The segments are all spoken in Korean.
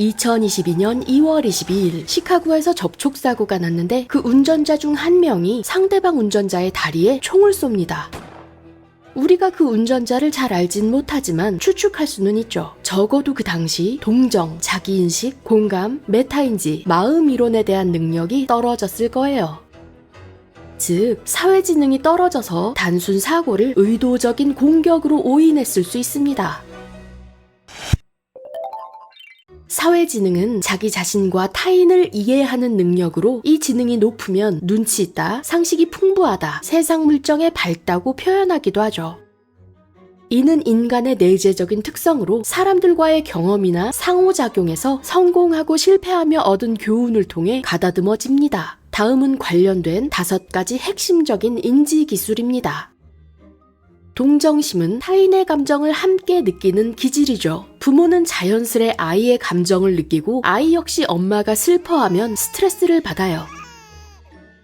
2022년 2월 22일 시카고에서 접촉사고가 났는데 그 운전자 중 한 명이 상대방 운전자의 다리에 총을 쏩니다. 우리가 그 운전자를 잘 알진 못하지만 추측할 수는 있죠. 적어도 그 당시 동정, 자기인식, 공감, 메타인지, 마음 이론에 대한 능력이 떨어졌을 거예요. 즉, 사회지능이 떨어져서 단순 사고를 의도적인 공격으로 오인했을 수 있습니다. 사회지능은 자기 자신과 타인을 이해하는 능력으로 이 지능이 높으면 눈치 있다, 상식이 풍부하다, 세상 물정에 밝다고 표현하기도 하죠. 이는 인간의 내재적인 특성으로 사람들과의 경험이나 상호작용에서 성공하고 실패하며 얻은 교훈을 통해 가다듬어집니다. 다음은 관련된 다섯 가지 핵심적인 인지 기술입니다. 동정심은 타인의 감정을 함께 느끼는 기질이죠. 부모는 자연스레 아이의 감정을 느끼고 아이 역시 엄마가 슬퍼하면 스트레스를 받아요.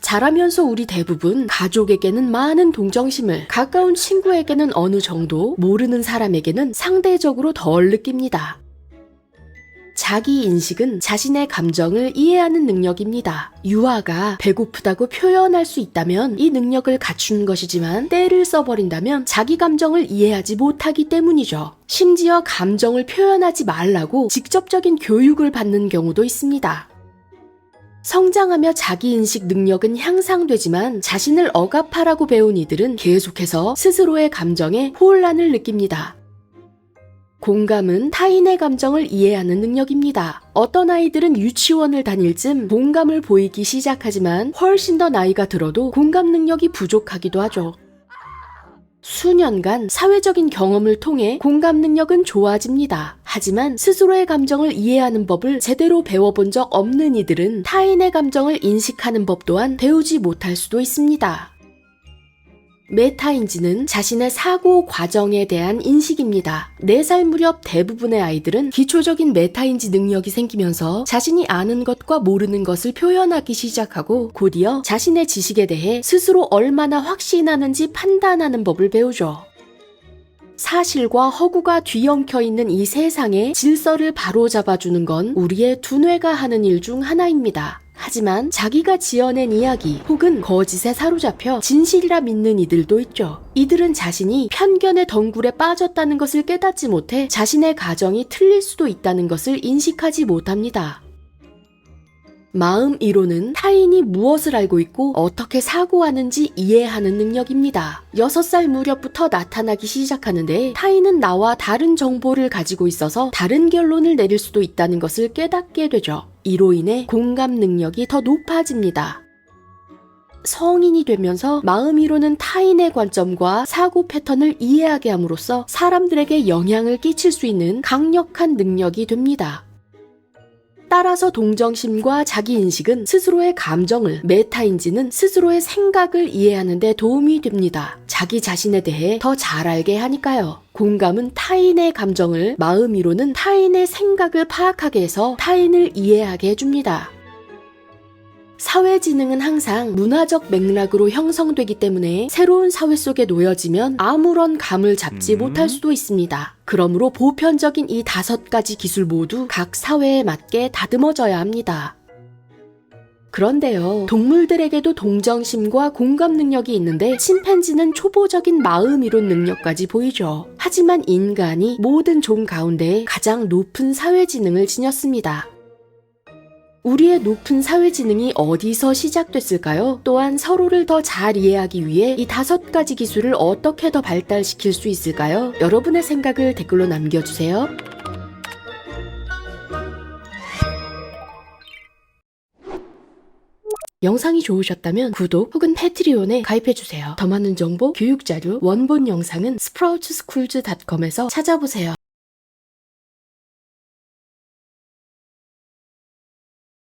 자라면서 우리 대부분 가족에게는 많은 동정심을, 가까운 친구에게는 어느 정도, 모르는 사람에게는 상대적으로 덜 느낍니다. 자기 인식은 자신의 감정을 이해하는 능력입니다. 유아가 배고프다고 표현할 수 있다면 이 능력을 갖춘 것이지만 때를 써버린다면 자기 감정을 이해하지 못하기 때문이죠. 심지어 감정을 표현하지 말라고 직접적인 교육을 받는 경우도 있습니다. 성장하며 자기인식 능력은 향상되지만 자신을 억압하라고 배운 이들은 계속해서 스스로의 감정에 혼란을 느낍니다. 공감은 타인의 감정을 이해하는 능력입니다. 어떤 아이들은 유치원을 다닐 쯤 공감을 보이기 시작하지만 훨씬 더 나이가 들어도 공감 능력이 부족하기도 하죠. 수년간 사회적인 경험을 통해 공감 능력은 좋아집니다. 하지만 스스로의 감정을 이해하는 법을 제대로 배워본 적 없는 이들은 타인의 감정을 인식하는 법 또한 배우지 못할 수도 있습니다. 메타인지는 자신의 사고 과정에 대한 인식입니다. 4살 무렵 대부분의 아이들은 기초적인 메타인지 능력이 생기면서 자신이 아는 것과 모르는 것을 표현하기 시작하고 곧이어 자신의 지식에 대해 스스로 얼마나 확신하는지 판단하는 법을 배우죠. 사실과 허구가 뒤엉켜 있는 이 세상의 질서를 바로잡아주는 건 우리의 두뇌가 하는 일 중 하나입니다. 하지만 자기가 지어낸 이야기 혹은 거짓에 사로잡혀 진실이라 믿는 이들도 있죠. 이들은 자신이 편견의 덩굴에 빠졌다는 것을 깨닫지 못해 자신의 가정이 틀릴 수도 있다는 것을 인식하지 못합니다. 마음 이론은 타인이 무엇을 알고 있고 어떻게 사고하는지 이해하는 능력입니다. 6살 무렵부터 나타나기 시작하는데 타인은 나와 다른 정보를 가지고 있어서 다른 결론을 내릴 수도 있다는 것을 깨닫게 되죠. 이로 인해 공감 능력이 더 높아집니다. 성인이 되면서 마음 이론은 타인의 관점과 사고 패턴을 이해하게 함으로써 사람들에게 영향을 끼칠 수 있는 강력한 능력이 됩니다. 따라서 동정심과 자기인식은 스스로의 감정을, 메타인지는 스스로의 생각을 이해하는 데 도움이 됩니다. 자기 자신에 대해 더 잘 알게 하니까요. 공감은 타인의 감정을, 마음이로는 타인의 생각을 파악하게 해서 타인을 이해하게 해줍니다. 사회지능은 항상 문화적 맥락으로 형성되기 때문에 새로운 사회 속에 놓여지면 아무런 감을 잡지 음. 못할 수도 있습니다. 그러므로 보편적인 이 다섯 가지 기술 모두 각 사회에 맞게 다듬어져야 합니다. 그런데요, 동물들에게도 동정심과 공감 능력이 있는데 침팬지는 초보적인 마음 이론 능력까지 보이죠. 하지만 인간이 모든 종 가운데 가장 높은 사회 지능을 지녔습니다. 우리의 높은 사회 지능이 어디서 시작됐을까요? 또한 서로를 더 잘 이해하기 위해 이 다섯 가지 기술을 어떻게 더 발달시킬 수 있을까요? 여러분의 생각을 댓글로 남겨주세요. 영상이 좋으셨다면 구독 혹은 패트리온에 가입해주세요. 더 많은 정보, 교육자료, 원본 영상은 sproutsschools.com에서 찾아보세요.